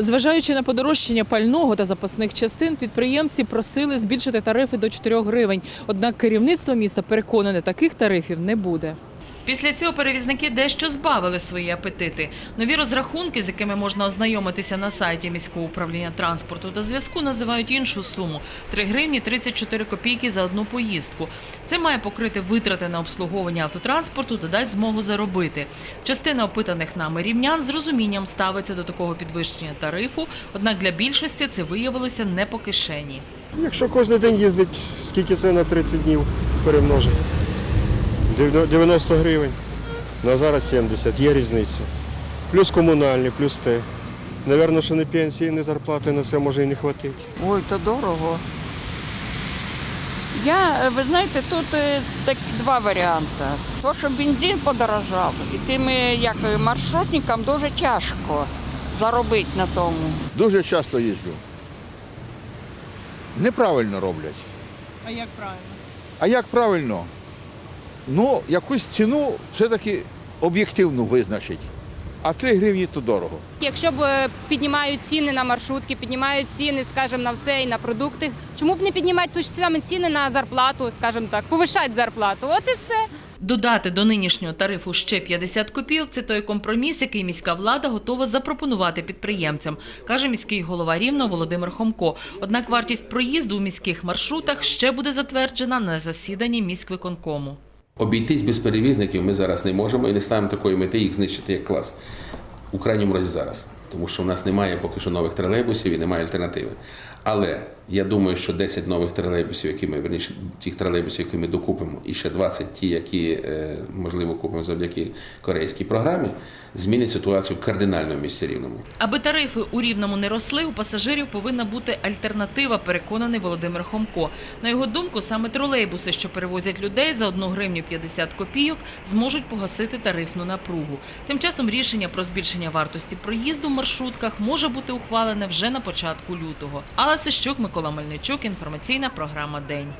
Зважаючи на подорожчання пального та запасних частин, підприємці просили збільшити тарифи до 4 гривень. Однак керівництво міста переконане, таких тарифів не буде. Після цього перевізники дещо збавили свої апетити. Нові розрахунки, з якими можна ознайомитися на сайті міського управління транспорту та зв'язку, називають іншу суму 3 гривні 34 копійки за одну поїздку. Це має покрити витрати на обслуговування автотранспорту та дасть змогу заробити. Частина опитаних нами рівнян з розумінням ставиться до такого підвищення тарифу, однак для більшості це виявилося не по кишені. Якщо кожен день їздить, скільки це на 30 днів перемножить? Дев'яно- 90 гривень. На зараз 70, є різниця. Плюс комунальні, плюс те. Навірно, що не пенсії, не зарплати на це може і не хватить. Ой, то дорого. Я, е, ви знаєте, тут е, так, два варіанти. То, що бензин подорожав, і тим е, як маршрутникам дуже тяжко заробити на тому. Дуже часто їжджу. Неправильно роблять. А як правильно? А як правильно? Ну, якусь ціну все-таки об'єктивну визначить. А 3 гривні то дорого. Якщо б е, піднімають ціни на маршрутки, піднімають ціни, скажімо, на все і на продукти, чому б не піднімати ті ж самі ціни на зарплату, скажімо так, повишати зарплату? От і все. Додати до нинішнього тарифу ще 50 копійок – це той компроміс, який міська влада готова запропонувати підприємцям, каже міський голова Рівно Володимир Хомко. Однак вартість проїзду у міських маршрутах ще буде затверджена на засіданні міськвиконкому. Обійтись без перевізників ми зараз не можемо і не ставимо такої мети їх знищити як клас. У крайньому разі зараз. Тому що в нас немає поки що нових тролейбусів і немає альтернативи. Але я думаю, що 10 нових тролейбусів, які ми верніше тих тролейбусів, які ми докупимо, і ще 20 ті, які е, можливо купимо завдяки корейській програмі, змінить ситуацію кардинально в місті рівному. Аби тарифи у Рівному не росли, у пасажирів повинна бути альтернатива, переконаний Володимир Хомко. На його думку, саме тролейбуси, що перевозять людей за 1 гривню 50 копійок, зможуть погасити тарифну напругу. Тим часом рішення про збільшення вартості проїзду маршрутках може бути ухвалене вже на початку лютого. Алла Сищук, Микола Мельничук, інформаційна програма День.